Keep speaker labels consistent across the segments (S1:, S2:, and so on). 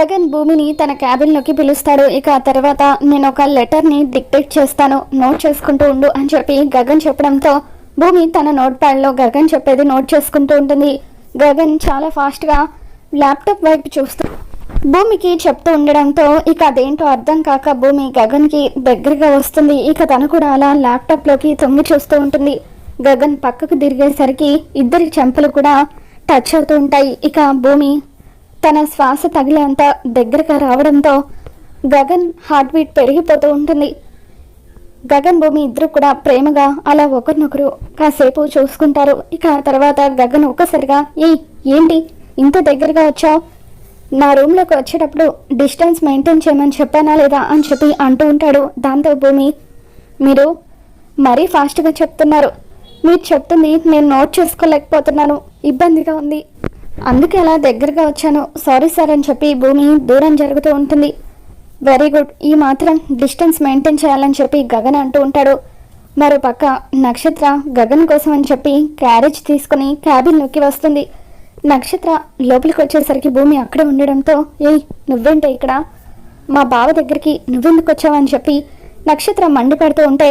S1: గగన్ భూమిని తన క్యాబిన్లోకి పిలుస్తాడు. ఇక తర్వాత నేను ఒక లెటర్ని డిక్టేట్ చేస్తాను. నోట్ చేసుకుంటూ ఉండు అని చెప్పి గగన్ చెప్పడంతో భూమి తన నోట్ ప్యాడ్లో గగన్ చెప్పేది నోట్ చేసుకుంటూ ఉంటుంది. గగన్ చాలా ఫాస్ట్గా ల్యాప్టాప్ వైపు చూస్తూ భూమికి చెప్తూ ఉండడంతో ఇక అదేంటో అర్థం కాక భూమి గగన్కి దగ్గరగా వస్తుంది. ఇక తను కూడా అలా ల్యాప్టాప్లోకి తొంగి చూస్తూ ఉంటుంది. గగన్ పక్కకు తిరిగేసరికి ఇద్దరి చెంపలు కూడా టచ్ అవుతూ ఉంటాయి. ఇక భూమి తన శ్వాస తగిలేంత దగ్గరగా రావడంతో గగన్ హార్ట్ బీట్ పెరిగిపోతూ ఉంటుంది. గగన్ భూమి ఇద్దరు కూడా ప్రేమగా అలా ఒకరినొకరు కాసేపు చూసుకుంటారు. ఇక ఆ తర్వాత గగన్ ఒక్కసారిగా ఏ ఏంటి? ఇంత దగ్గరగా వచ్చావు? నా రూమ్లోకి వచ్చేటప్పుడు డిస్టెన్స్ మెయింటైన్ చేయమని చెప్పానా లేదా? అని చెప్పి అంటూ ఉంటాడు. దాంతో భూమి మీరు మరీ ఫాస్ట్గా చెప్తున్నారు. మీరు చెప్తుంది నేను నోట్ చేసుకోలేకపోతున్నాను. ఇబ్బందిగా ఉంది. అందుకే అలా దగ్గరగా వచ్చాను. సారీ సార్ అని చెప్పి భూమి దూరం జరుగుతూ ఉంటుంది. వెరీ గుడ్ ఈ మాత్రం డిస్టెన్స్ మెయింటైన్ చేయాలని చెప్పి గగన్ అంటూ ఉంటాడు. మరో పక్క నక్షత్ర గగన్ కోసం అని చెప్పి క్యారేజ్ తీసుకుని క్యాబిన్లోకి వస్తుంది. నక్షత్ర లోపలికి వచ్చేసరికి భూమి అక్కడే ఉండడంతో ఏయ్ నువ్వేంటే ఇక్కడ? మా బావ దగ్గరికి నువ్వెందుకు వచ్చావని చెప్పి నక్షత్ర మండిపడుతూ ఉంటే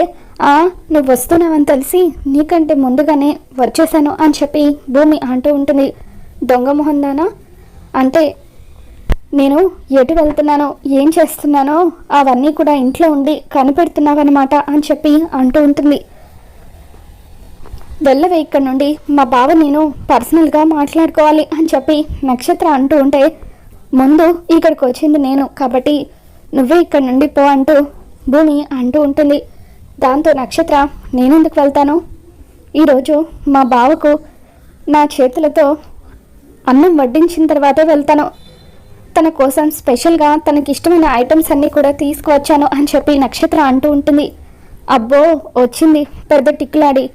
S1: ఆ నువ్వు వస్తున్నావని తెలిసి నీకంటే ముందుగానే వచ్చేసాను అని చెప్పి భూమి అంటూ ఉంటుంది. దొంగ మొహందానా అంటే నేను ఎటు వెళ్తున్నానో ఏం చేస్తున్నానో అవన్నీ కూడా ఇంట్లో ఉండి కనిపెడుతున్నావన్నమాట అని చెప్పి అంటూ ఉంటుంది. వెళ్ళవే ఇక్కడ నుండి. మా బావ నేను పర్సనల్గా మాట్లాడుకోవాలి అని చెప్పి నక్షత్ర అంటూ ఉంటే ముందు ఇక్కడికి వచ్చింది నేను కాబట్టి నువ్వే ఇక్కడ నుండి పో అంటూ భూమి అంటూ ఉంటుంది. దాంతో నక్షత్ర నేనెందుకు వెళ్తాను? ఈరోజు మా బావకు నా చేతులతో అన్నం వడ్డించిన తర్వాతే వెళ్తాను. తన కోసం స్పెషల్గా తనకి ఇష్టమైన ఐటమ్స్ అన్నీ కూడా తీసుకువచ్చాను అని చెప్పి నక్షత్ర అంటూ ఉంటుంది. అబ్బో వచ్చింది పెద్ద టిక్కులాడి.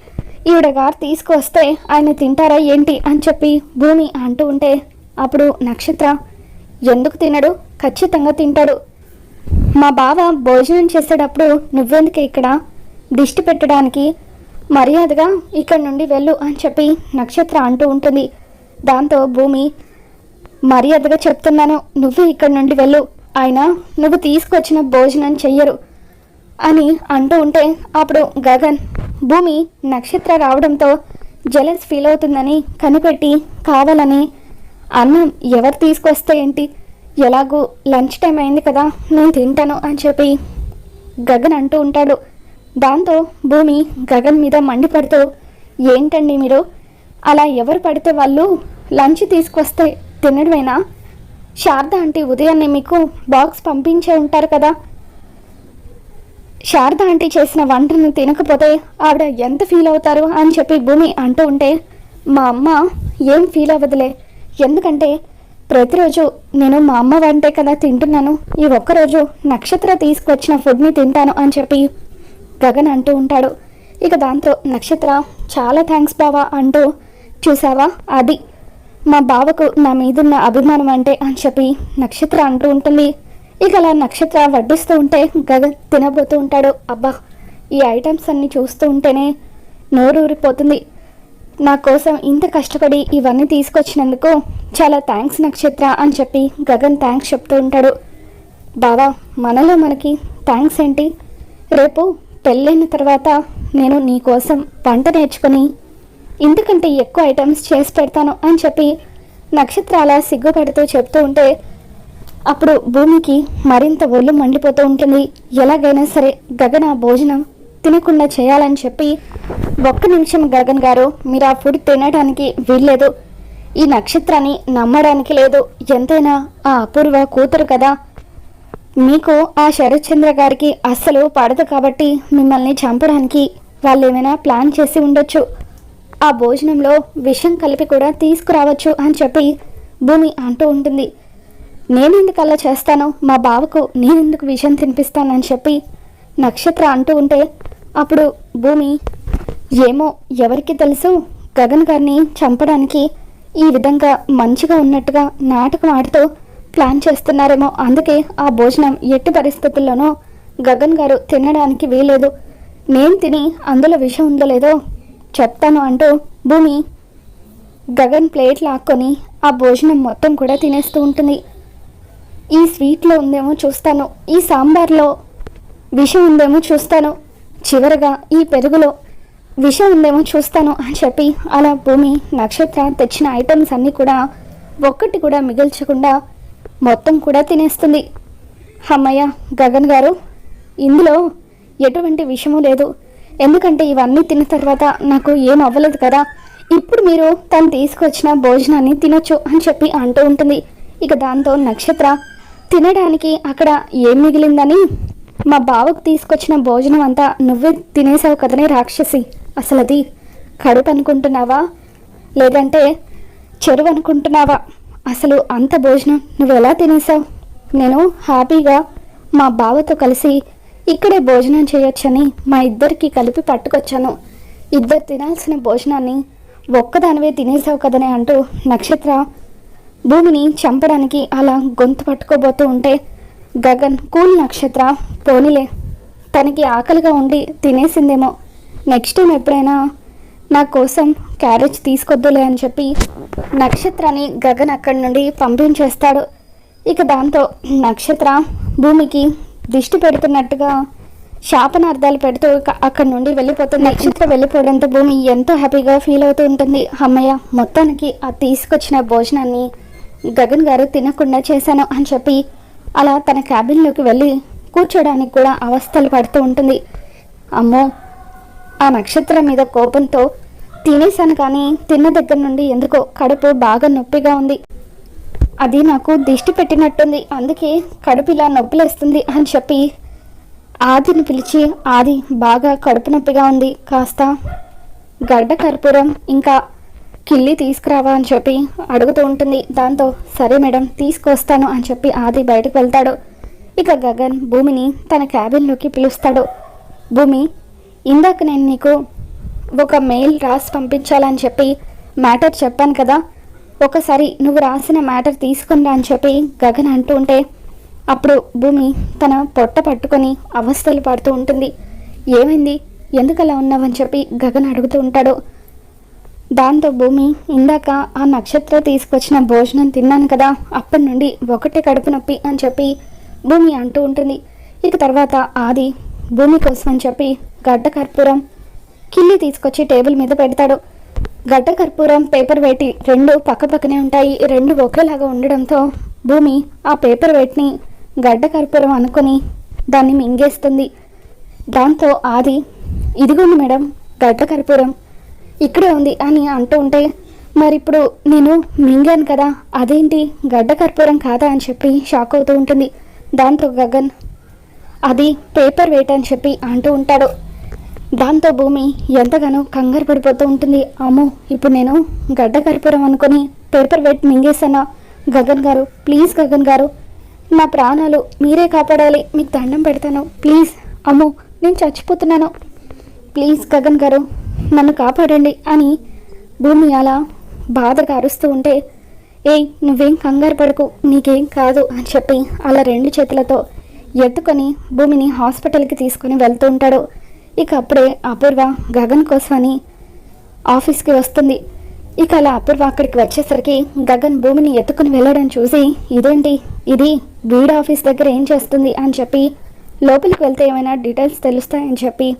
S1: ఈవిడ గారు తీసుకువస్తే ఆయన తింటారా ఏంటి అని చెప్పి భూమి అంటూ ఉంటే అప్పుడు నక్షత్ర ఎందుకు తినడు? ఖచ్చితంగా తింటాడు. మా బావ భోజనం చేసేటప్పుడు నువ్వెందుకు ఇక్కడ? దిష్టి పెట్టడానికి మర్యాదగా ఇక్కడ నుండి వెళ్ళు అని చెప్పి నక్షత్ర అంటూ ఉంటుంది. దాంతో భూమి మర్యాదగా చెప్తున్నాను నువ్వు ఇక్కడ నుండి వెళ్ళు. ఆయన నువ్వు తీసుకొచ్చిన భోజనం చెయ్యరు అని అంటూ ఉంటే అప్పుడు గగన్ భూమి నక్షత్ర రావడంతో జలస్ ఫీల్ అవుతుందని కనిపెట్టి కావాలని అన్నం ఎవరు తీసుకొస్తే ఏంటి? ఎలాగూ లంచ్ టైం అయింది కదా నేను తింటాను అని చెప్పి గగన్ అంటూ ఉంటాడు. దాంతో భూమి గగన్ మీద మండిపడుతూ ఏంటండి మీరు? అలా ఎవరు పడితే వాళ్ళు లంచ్ తీసుకొస్తే తినడమేనా? శారద ఆంటీ ఉదయాన్నే మీకు బాక్స్ పంపించే ఉంటారు కదా. శారద ఆంటీ చేసిన వంటను తినకపోతే ఆవిడ ఎంత ఫీల్ అవుతారు అని చెప్పి భూమి అంటూ ఉంటే మా అమ్మ ఏం ఫీల్ అవ్వదులే. ఎందుకంటే ప్రతిరోజు నేను మా అమ్మ వంటే కదా తింటున్నాను. ఈ ఒక్కరోజు నక్షత్ర తీసుకొచ్చిన ఫుడ్ని తింటాను అని చెప్పి గగన్ అంటూ ఉంటాడు. ఇక దాంతో నక్షత్ర చాలా థ్యాంక్స్ బావా అంటూ చూసావా? అది మా బావకు నా మీదున్న అభిమానం అంటే అని చెప్పి నక్షత్ర అంటూ ఉంటుంది. ఇక అలా నక్షత్ర వడ్డిస్తూ ఉంటే గగన్ తినబోతూ ఉంటాడు. అబ్బా ఈ ఐటమ్స్ అన్ని చూస్తూ ఉంటేనే నోరు ఊరిపోతుంది. నా కోసం ఇంత కష్టపడి ఇవన్నీ తీసుకొచ్చినందుకు చాలా థ్యాంక్స్ నక్షత్ర అని చెప్పి గగన్ థ్యాంక్స్ చెప్తూ ఉంటాడు. బావా మనలో మనకి థ్యాంక్స్ ఏంటి? రేపు పెళ్ళైన తర్వాత నేను నీ కోసం వంట నేర్చుకొని ఎందుకంటే ఎక్కువ ఐటమ్స్ చేసి పెడతాను అని చెప్పి నక్షత్రాల సిగ్గుపడుతూ చెప్తూ ఉంటే అప్పుడు భూమికి మరింత ఒళ్ళు మండిపోతూ ఉంటుంది. ఎలాగైనా సరే గగన భోజనం తినకుండా చేయాలని చెప్పి ఒక్క నిమిషం గగన్ గారు మీరు ఆ ఫుడ్ తినడానికి వీల్లేదు. ఈ నక్షత్రాన్ని నమ్మడానికి లేదు. ఎంతైనా ఆ అపూర్వ కూతురు కదా. మీకు ఆ శరత్చంద్ర గారికి అస్సలు పడదు కాబట్టి మిమ్మల్ని చంపడానికి వాళ్ళు ఏమైనా ప్లాన్ చేసి ఉండొచ్చు. ఆ భోజనంలో విషం కలిపి కూడా తీసుకురావచ్చు అని చెప్పి భూమి అంటూ ఉంటుంది. నేనెందుకు అలా చేస్తాను? మా బావకు నేనెందుకు విషం తినిపిస్తానని చెప్పి నక్షత్ర అంటూ ఉంటే అప్పుడు భూమి ఏమో ఎవరికి తెలుసు? గగన్ గారిని చంపడానికి ఈ విధంగా మంచిగా ఉన్నట్టుగా నాటకం ఆడుతూ ప్లాన్ చేస్తున్నారేమో. అందుకే ఆ భోజనం ఎట్టి పరిస్థితుల్లోనూ గగన్ గారు తినడానికి వీలేదు నేను తిని అందులో విషం ఉందో లేదో చెప్తాను అంటూ భూమి గగన్ ప్లేట్ లాక్కొని ఆ భోజనం మొత్తం కూడా తినేస్తూ ఉంటుంది. ఈ స్వీట్లో ఉందేమో చూస్తాను. ఈ సాంబార్లో విషం ఉందేమో చూస్తాను. చివరగా ఈ పెరుగులో విషం ఉందేమో చూస్తాను అని చెప్పి అలా భూమి నక్షత్ర తెచ్చిన ఐటమ్స్ అన్నీ కూడా ఒక్కటి కూడా మిగిల్చకుండా మొత్తం కూడా తినేస్తుంది. అమ్మయ్య గగన్ గారు ఇందులో ఎటువంటి విషము లేదు. ఎందుకంటే ఇవన్నీ తిన్న తర్వాత నాకు ఏం అవ్వలేదు కదా. ఇప్పుడు మీరు తను తీసుకొచ్చిన భోజనాన్ని తినొచ్చు అని చెప్పి అంటూ ఉంటుంది. ఇక దాంతో నక్షత్ర తినడానికి అక్కడ ఏం మిగిలిందని? మా బావకు తీసుకొచ్చిన భోజనం అంతా నువ్వే తినేసావు కదనే రాక్షసి. అసలు అది కడుపు అనుకుంటున్నావా? లేదంటే చెరువు అనుకుంటున్నావా? అసలు అంత భోజనం నువ్వు ఎలా తినేసావు నేను హ్యాపీగా మా బావతో కలిసి ఇక్కడే భోజనం చేయొచ్చని మా ఇద్దరికి కలిపి పట్టుకొచ్చాను. ఇద్దరు తినాల్సిన భోజనాన్ని ఒక్కదానివే తినేసావు కదనే అంటూ నక్షత్ర భూమిని చంపడానికి అలా గొంతు పట్టుకోబోతూ ఉంటే గగన్ కూల్ నక్షత్ర పోనీలే తనకి ఆకలిగా ఉండి తినేసిందేమో. నెక్స్ట్ టైం ఎప్పుడైనా నా కోసం క్యారేజ్ తీసుకొద్దులే అని చెప్పి నక్షత్రాన్ని గగన్ అక్కడి నుండి పంపించేస్తాడు. ఇక దాంతో నక్షత్ర భూమికి దిష్టి పెడుతున్నట్టుగా శాపనార్థాలు పెడుతూ అక్కడి నుండి వెళ్ళిపోతుంది నక్షత్ర వెళ్ళిపోవడంతో భూమి ఎంతో హ్యాపీగా ఫీల్ అవుతూ ఉంటుంది. అమ్మయ్య మొత్తానికి ఆ తీసుకొచ్చిన భోజనాన్ని గగన్ గారు తినకుండా చేశాను అని చెప్పి అలా తన క్యాబిన్లోకి వెళ్ళి కూర్చోడానికి కూడా అవస్థలు పడుతూ ఉంటుంది. అమ్మో ఆ నక్షత్రం మీద కోపంతో తినేశాను కానీ తిన్న దగ్గర నుండి ఎందుకో కడుపు బాగా నొప్పిగా ఉంది. అది నాకు దిష్టి పెట్టినట్టుంది. అందుకే కడుపు ఇలా నొప్పిలేస్తుంది అని చెప్పి ఆదిని పిలిచి ఆది బాగా కడుపు నొప్పిగా ఉంది. కాస్త గడ్డ కర్పూరం ఇంకా కిల్లి తీసుకురావా? అని చెప్పి అడుగుతూ ఉంటుంది. దాంతో సరే మేడం తీసుకొస్తాను అని చెప్పి ఆది బయటకు వెళ్తాడు. ఇక గగన్ భూమిని తన క్యాబిన్లోకి పిలుస్తాడు. భూమి ఇందాక నేను నీకు ఒక మెయిల్ రాసి పంపించాలని చెప్పి మ్యాటర్ చెప్పాను కదా. ఒకసారి నువ్వు రాసిన మ్యాటర్ తీసుకుని అని చెప్పి గగన్ అంటూ ఉంటే అప్పుడు భూమి తన పొట్ట పట్టుకొని అవస్థలు పడుతూ ఉంటుంది. ఏమైంది? ఎందుకు అలా ఉన్నావని చెప్పి గగన్ అడుగుతూ ఉంటాడు. దాంతో భూమి ఇందాక ఆ నక్షత్ర తీసుకొచ్చిన భోజనం తిన్నాను కదా అప్పటి నుండి ఒకటే కడుపు నొప్పి అని చెప్పి భూమి అంటూ ఉంటుంది. ఇక తర్వాత ఆది భూమి కోసం అని చెప్పి గడ్డ కర్పూరం కిల్లి తీసుకొచ్చి టేబుల్ మీద పెడతాడు. గడ్డ కర్పూరం పేపర్ వేటి రెండు పక్కపక్కనే ఉంటాయి. రెండు ఒకేలాగా ఉండడంతో భూమి ఆ పేపర్ వేటిని గడ్డ కర్పూరం అనుకొని దాన్ని మింగేస్తుంది. దాంతో ఆది ఇదిగోండి మేడం గడ్డ కర్పూరం ఇక్కడే ఉంది అని అంటూ ఉంటే మరి ఇప్పుడు నేను మింగాను కదా అదేంటి? గడ్డ కర్పూరం కాదా? అని చెప్పి షాక్ అవుతూ ఉంటుంది. దాంతో గగన్ అది పేపర్ వెయిట్ అని చెప్పి అంటూ ఉంటాడు. దాంతో భూమి ఎంతగానో కంగారు పడిపోతూ ఉంటుంది. అమ్మో ఇప్పుడు నేను గడ్డ కర్పూరం అనుకొని పేపర్ వెయిట్ మింగేసానా గగన్ గారు ప్లీజ్ గగన్ గారు. నా ప్రాణాలు మీరే కాపాడాలి. మీకు దండం పెడతాను. ప్లీజ్ అమ్మో నేను చచ్చిపోతున్నాను. ప్లీజ్ గగన్ గారు నన్ను కాపాడండి అని భూమి అలా బాధగా అరుస్తూ ఉంటే ఏయ్ నువ్వేం కంగారు పడకు నీకేం కాదు అని చెప్పి అలా రెండు చేతులతో ఎత్తుకొని భూమిని హాస్పిటల్కి తీసుకొని వెళ్తూ ఉంటాడు. ఇక అప్పుడే అపూర్వ గగన్ కోసమని ఆఫీస్కి వస్తుంది. ఇక అలా అపూర్వ అక్కడికి వచ్చేసరికి గగన్ భూమిని ఎత్తుకుని వెళ్ళడం చూసి ఇదేంటి? ఇది వీడ ఆఫీస్ దగ్గర ఏం చేస్తుంది? అని చెప్పి లోపలికి వెళ్తే ఏమైనా డీటెయిల్స్ తెలుస్తాయని చెప్పి.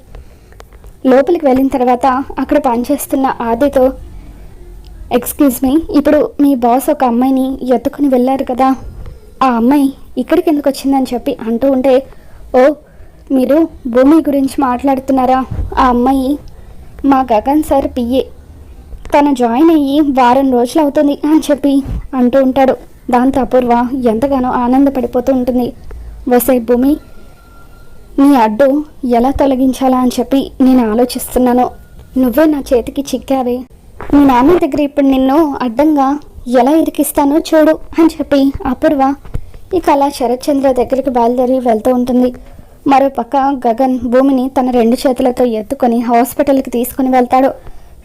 S1: లోపలికి వెళ్ళిన తర్వాత అక్కడ పనిచేస్తున్న ఆదితో ఎక్స్క్యూజ్ మీ ఇప్పుడు మీ బాస్ ఒక అమ్మాయిని ఎత్తుకుని వెళ్ళారు కదా. ఆ అమ్మాయి ఇక్కడికి ఎందుకు వచ్చిందని చెప్పి అంటూ ఉంటే ఓ మీరు భూమి గురించి మాట్లాడుతున్నారా? ఆ అమ్మాయి మా గగన్ సార్ పిఏ. తను జాయిన్ అయ్యి వారం రోజులు అవుతుంది అని చెప్పి అంటూ ఉంటాడు. దాంతో అపూర్వ ఎంతగానో ఆనందపడిపోతూ ఉంటుంది. వసే భూమి నీ అడ్డు ఎలా తొలగించాలా అని చెప్పి నేను ఆలోచిస్తున్నాను. నువ్వే నా చేతికి చిక్కావే. మీ నాన్న దగ్గర ఇప్పుడు నిన్ను అడ్డంగా ఎలా ఇరికిస్తానో చూడు అని చెప్పి అపూర్వ ఇక అలా శరత్చంద్ర దగ్గరికి బయలుదేరి వెళ్తూ ఉంటుంది. మరోపక్క గగన్ భూమిని తన రెండు చేతులతో ఎత్తుకొని హాస్పిటల్కి తీసుకుని వెళ్తాడు.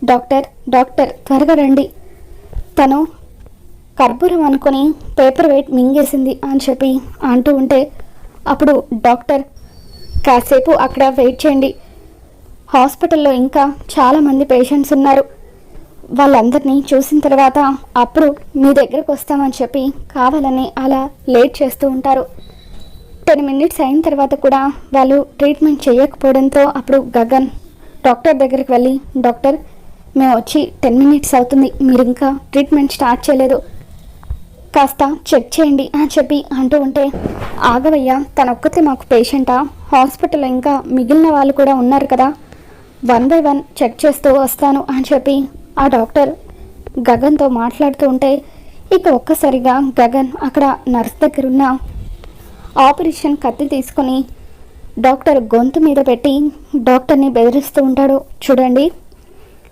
S1: డాక్టర్ డాక్టర్ త్వరగా రండి. తను కర్పూరం అనుకొని పేపర్ వెయిట్ మింగేసింది అని చెప్పి అంటూ ఉంటే అప్పుడు డాక్టర్ కాసేపు అక్కడ వెయిట్ చేయండి. హాస్పిటల్లో ఇంకా చాలామంది పేషెంట్స్ ఉన్నారు. వాళ్ళందరినీ చూసిన తర్వాత అప్పుడు మీ దగ్గరకు వస్తామని చెప్పి కావాలని అలా లేట్ చేస్తూ ఉంటారు. టెన్ మినిట్స్ అయిన తర్వాత కూడా వాళ్ళు ట్రీట్మెంట్ చేయకపోవడంతో అప్పుడు గగన్ డాక్టర్ దగ్గరికి వెళ్ళి డాక్టర్ మేము వచ్చి టెన్ మినిట్స్ అవుతుంది మీరు ఇంకా ట్రీట్మెంట్ స్టార్ట్ చేయలేదు. కాస్త చెక్ చేయండి అని చెప్పి అంటూ ఉంటే ఆగవయ్య తనొక్కతే మాకు పేషెంటా? హాస్పిటల్లో ఇంకా మిగిలిన వాళ్ళు కూడా ఉన్నారు కదా. వన్ బై వన్ చెక్ చేస్తూ వస్తాను అని చెప్పి ఆ డాక్టర్ గగన్తో మాట్లాడుతూ ఉంటే ఇక ఒక్కసారిగా గగన్ అక్కడ నర్స్ దగ్గర ఉన్న ఆపరేషన్ కత్తి తీసుకొని డాక్టర్ గొంతు మీద పెట్టి డాక్టర్ని బెదిరిస్తూ ఉంటాడు. చూడండి.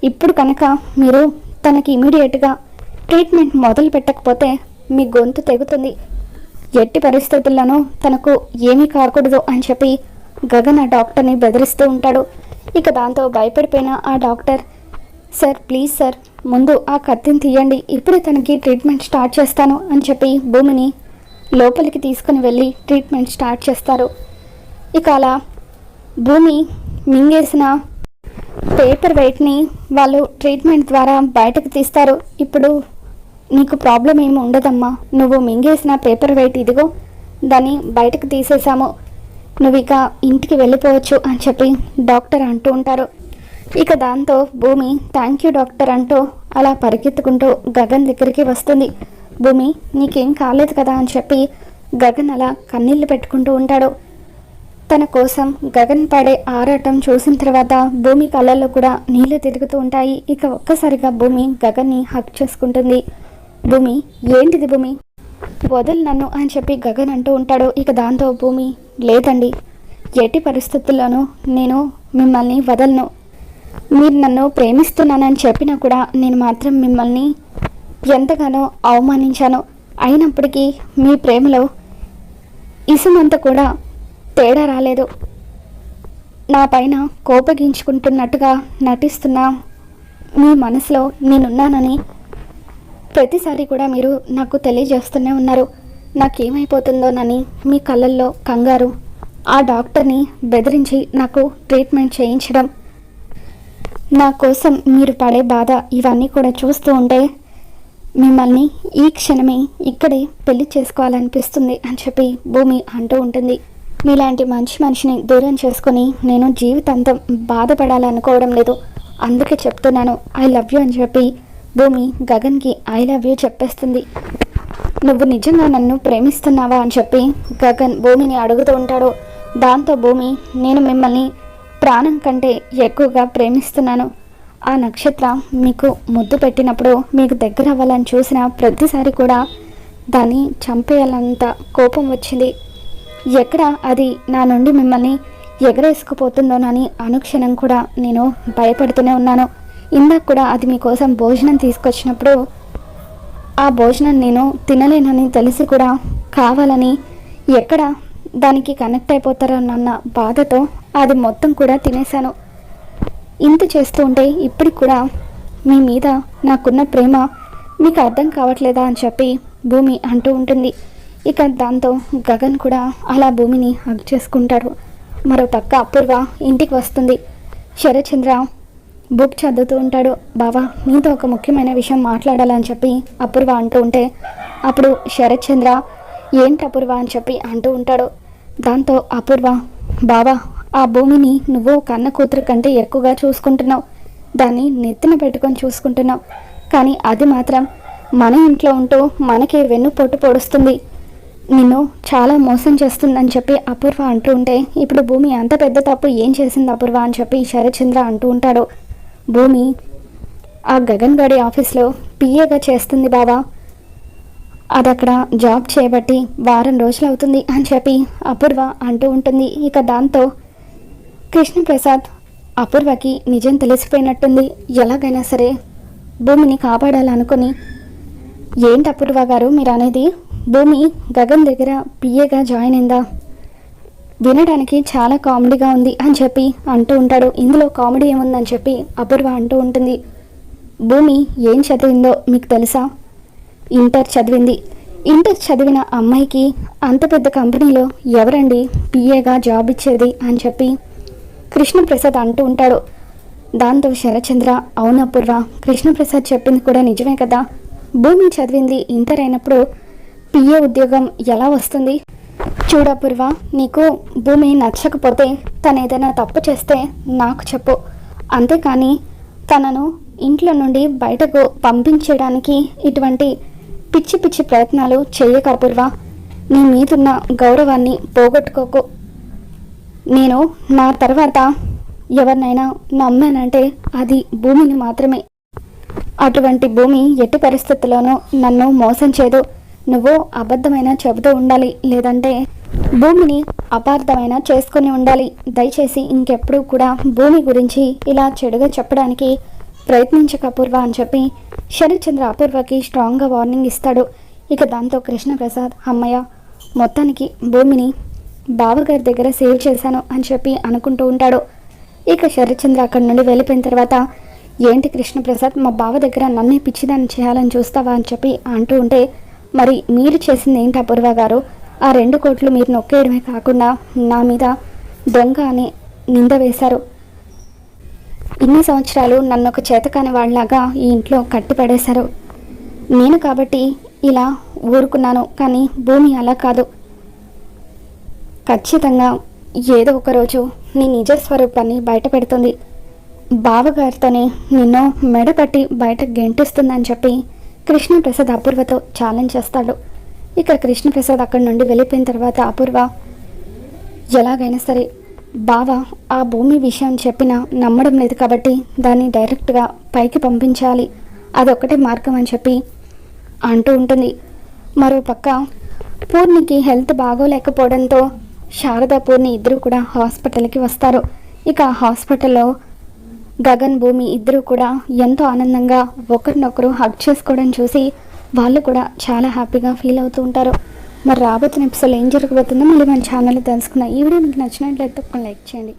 S1: ఇప్పుడు కనుక మీరు తనకి ఇమీడియట్గా ట్రీట్మెంట్ మొదలు పెట్టకపోతే మీ గొంతు తెగుతుంది. ఎట్టి పరిస్థితుల్లోనూ తనకు ఏమీ కాకూడదు అని చెప్పి గగన్ ఆ డాక్టర్ని బెదిరిస్తూ ఉంటాడు. ఇక దాంతో భయపడిపోయిన ఆ డాక్టర్ సార్ ప్లీజ్ సార్ ముందు ఆ కత్తిని తీయండి. ఇప్పుడే తనకి ట్రీట్మెంట్ స్టార్ట్ చేస్తాను అని చెప్పి భూమిని లోపలికి తీసుకుని వెళ్ళి ట్రీట్మెంట్ స్టార్ట్ చేస్తారు. ఇక అలా భూమి మింగేసిన పేపర్ వెయిట్ని వాళ్ళు ట్రీట్మెంట్ ద్వారా బయటకు తీస్తారు. ఇప్పుడు నీకు ప్రాబ్లం ఏమి ఉండదమ్మా. నువ్వు మింగేసిన పేపర్ వెయిట్ ఇదిగో దాన్ని బయటకు తీసేసాము నువ్వు ఇక ఇంటికి వెళ్ళిపోవచ్చు అని చెప్పి డాక్టర్ అంటూ ఉంటారు. ఇక దాంతో భూమి థ్యాంక్ యూ డాక్టర్ అంటూ అలా పరిగెత్తుకుంటూ గగన్ దగ్గరికి వస్తుంది. భూమి నీకేం కాలేదు కదా అని చెప్పి గగన్ అలా కన్నీళ్ళు పెట్టుకుంటూ ఉంటాడు. తన కోసం గగన్ పడే ఆరాటం చూసిన తర్వాత భూమి కళ్ళల్లో కూడా నీళ్ళు తిరుగుతూ ఉంటాయి. ఇక ఒక్కసారిగా భూమి గగన్ని హక్ చేసుకుంటుంది. భూమి ఏంటిది భూమి? వదలు నన్ను అని చెప్పి గగన్ అంటూ ఉంటాడు. ఇక దాంతో భూమి లేదండి ఎట్టి పరిస్థితుల్లోనూ నేను మిమ్మల్ని వదలను. మీరు నన్ను ప్రేమిస్తున్నానని చెప్పినా కూడా నేను మాత్రం మిమ్మల్ని ఎంతగానో అవమానించాను అయినప్పటికీ మీ ప్రేమలో ఇసుమంత కూడా తేడా రాలేదు. నా పైన కోపగించుకుంటున్నట్టుగా నటిస్తున్న మీ మనసులో నేనున్నానని ప్రతిసారి కూడా మీరు నాకు తెలియజేస్తూనే ఉన్నారు. నాకేమైపోతుందోనని మీ కళ్ళల్లో కంగారు ఆ డాక్టర్ని బెదిరించి నాకు ట్రీట్మెంట్ చేయించడం. నా కోసం మీరు పడే బాధ ఇవన్నీ కూడా చూస్తూ ఉంటే మిమ్మల్ని ఈ క్షణమే ఇక్కడే పెళ్ళి చేసుకోవాలనిపిస్తుంది అని చెప్పి భూమి అంటూ ఉంటుంది. మీలాంటి మంచి మనిషిని దూరం చేసుకొని నేను జీవితాంతం బాధపడాలనుకోవడం లేదు. అందుకే చెప్తున్నాను ఐ లవ్ యూ అని చెప్పి భూమి గగన్కి ఐ లవ్ యూ చెప్పేస్తుంది. నువ్వు నిజంగా నన్ను ప్రేమిస్తున్నావా అని చెప్పి గగన్ భూమిని అడుగుతూ ఉంటాడు. దాంతో భూమి నేను మిమ్మల్ని ప్రాణం కంటే ఎక్కువగా ప్రేమిస్తున్నాను. ఆ నక్షత్రం మీకు ముద్దు పెట్టినప్పుడు మీకు దగ్గర అవ్వాలని చూసిన ప్రతిసారి కూడా దాన్ని చంపేయాలంత కోపం వచ్చింది. ఎక్కడ అది నా నుండి మిమ్మల్ని ఎగరేసుకుపోతుందోనని అనుక్షణం కూడా నేను భయపడుతూనే ఉన్నాను. ఇందాక కూడా అది మీకోసం భోజనం తీసుకొచ్చినప్పుడు ఆ భోజనం నేను తినలేనని తెలిసి కూడా కావాలని ఎక్కడ దానికి కనెక్ట్ అయిపోతారోనన్న బాధతో అది మొత్తం కూడా తినేశాను. ఇంత చేస్తూ ఉంటే ఇప్పటికి కూడా మీ మీద నాకున్న ప్రేమ మీకు అర్థం కావట్లేదా అని చెప్పి భూమి అంటూ ఉంటుంది. ఇక దాంతో గగన్ కూడా అలా భూమిని హగ్ చేసుకుంటారు మరో పక్క అపూర్వ ఇంటికి వస్తుంది. శరచంద్ర బుక్ చదువుతూ ఉంటాడు. బావా నీతో ఒక ముఖ్యమైన విషయం మాట్లాడాలని చెప్పి అపూర్వ అంటూ ఉంటే అప్పుడు శరత్చంద్ర ఏంటి అపూర్వ? అని చెప్పి అంటూ ఉంటాడు. దాంతో అపూర్వ బావా ఆ భూమిని నువ్వు కన్న కూతురు కంటే ఎక్కువగా చూసుకుంటున్నావు. దాన్ని నెత్తిన పెట్టుకొని చూసుకుంటున్నావు. కానీ అది మాత్రం మన ఇంట్లో ఉంటూ మనకి వెన్ను పొట్టు పొడుస్తుంది. నిన్ను చాలా మోసం చేస్తుందని చెప్పి అపూర్వ అంటూ ఉంటే ఇప్పుడు భూమి అంత పెద్ద తప్పు ఏం చేసింది అపూర్వ అని చెప్పి శరత్చంద్ర అంటూ ఉంటాడు. భూమి ఆ గగన్ గడి ఆఫీస్లో పిఏగా చేస్తుంది బావా. అది అక్కడ జాబ్ చేయబట్టి వారం రోజులు అవుతుంది అని చెప్పి అపూర్వ అంటూ ఉంటుంది. ఇక దాంతో కృష్ణప్రసాద్ అపూర్వకి నిజం తెలిసిపోయినట్టుంది. ఎలాగైనా సరే భూమిని కాపాడాలనుకుని. ఏంటి అపూర్వ గారు మీరు అనేది? భూమి గగన్ దగ్గర పిఏగా జాయిన్ అయిందా? వినడానికి చాలా కామెడీగా ఉంది అని చెప్పి అంటూ ఉంటాడు. ఇందులో కామెడీ ఏముందని చెప్పి అపూర్వ అంటూ ఉంటుంది. భూమి ఏం చదివిందో మీకు తెలుసా? ఇంటర్ చదివింది. ఇంటర్ చదివిన అమ్మాయికి అంత పెద్ద కంపెనీలో ఎవరండి పిఏగా జాబ్ ఇచ్చేది అని చెప్పి కృష్ణప్రసాద్ అంటూ ఉంటాడు. దాంతో శరచంద్ర అవునప్పుర్రా కృష్ణప్రసాద్ చెప్పింది కూడా నిజమే కదా? భూమి చదివింది ఇంటర్ అయినప్పుడు పిఏ ఉద్యోగం ఎలా వస్తుంది? చూడపూర్వ నీకు భూమి నచ్చకపోతే తను ఏదైనా తప్పు చేస్తే నాకు చెప్పు. అంతేకాని తనను ఇంట్లో నుండి బయటకు పంపించడానికి ఇటువంటి పిచ్చి పిచ్చి ప్రయత్నాలు చేయకపూర్వ నీ మీదున్న గౌరవాన్ని పోగొట్టుకోకు. నేను నా తర్వాత ఎవరినైనా నమ్మానంటే అది భూమిని మాత్రమే. అటువంటి భూమి ఎట్టి పరిస్థితుల్లోనూ నన్ను మోసం చేయదు. నువ్వు అబద్ధమైనా చెబుతూ ఉండాలి లేదంటే భూమిని అపార్థమైన చేసుకొని ఉండాలి. దయచేసి ఇంకెప్పుడు కూడా భూమి గురించి ఇలా చెడుగా చెప్పడానికి ప్రయత్నించక అపూర్వ అని చెప్పి శరత్చంద్ర అపూర్వకి స్ట్రాంగ్గా వార్నింగ్ ఇస్తాడు. ఇక దాంతో కృష్ణప్రసాద్ అమ్మయ్య మొత్తానికి భూమిని బావగారి దగ్గర సేవ్ చేశాను అని చెప్పి అనుకుంటూ ఉంటాడు. ఇక శరత్చంద్ర అక్కడి నుండి వెళ్ళిపోయిన తర్వాత ఏంటి కృష్ణప్రసాద్ మా బావ దగ్గర నన్నే పిచ్చిదాన్ని చేయాలని చూస్తావా? అని చెప్పి అంటూ ఉంటే మరి మీరు చేసింది ఏంటి అపూర్వ గారు? ఆ రెండు కోట్లు మీరు నొక్కేయడమే కాకుండా నా మీద దొంగ అని నింద వేశారు. ఇన్ని సంవత్సరాలు నన్ను ఒక చేతకాని వాళ్ళలాగా ఈ ఇంట్లో కట్టిపడేశారు. నేను కాబట్టి ఇలా ఊరుకున్నాను కానీ భూమి అలా కాదు. ఖచ్చితంగా ఏదో ఒక రోజు నీ నిజ స్వరూపాన్ని బయట పెడుతుంది. బావగారితోనే నిన్ను మెడ కట్టి బయట గెంటిస్తుందని చెప్పి కృష్ణప్రసాద్ అపూర్వతో ఛాలెంజ్ చేస్తాడు. ఇక కృష్ణప్రసాద్ అక్కడి నుండి వెళ్ళిపోయిన తర్వాత అపూర్వ ఎలాగైనా సరే బావ ఆ భూమి విషయం చెప్పినా నమ్మడం లేదు కాబట్టి దాన్ని డైరెక్ట్గా పైకి పంపించాలి. అదొక్కటే మార్గం అని చెప్పి అంటూ ఉంటుంది. మరో పక్క పూర్ణికి హెల్త్ బాగోలేకపోవడంతో శారద పూర్ణి ఇద్దరు కూడా హాస్పిటల్కి వస్తారు. ఇక హాస్పిటల్లో గగన్ భూమి ఇద్దరు కూడా ఎంతో ఆనందంగా ఒకరినొకరు హక్ చేసుకోవడం చూసి వాళ్ళు కూడా చాలా హ్యాపీగా ఫీల్ అవుతూ ఉంటారు. మరి రాబోతున్న ఎపిసోడ్ ఏం జరగబోతుందో మళ్ళీ మన ఛానల్ తెలుసుకున్నాం ఈ వీడియో మీకు నచ్చినట్లయితే లైక్ చేయండి.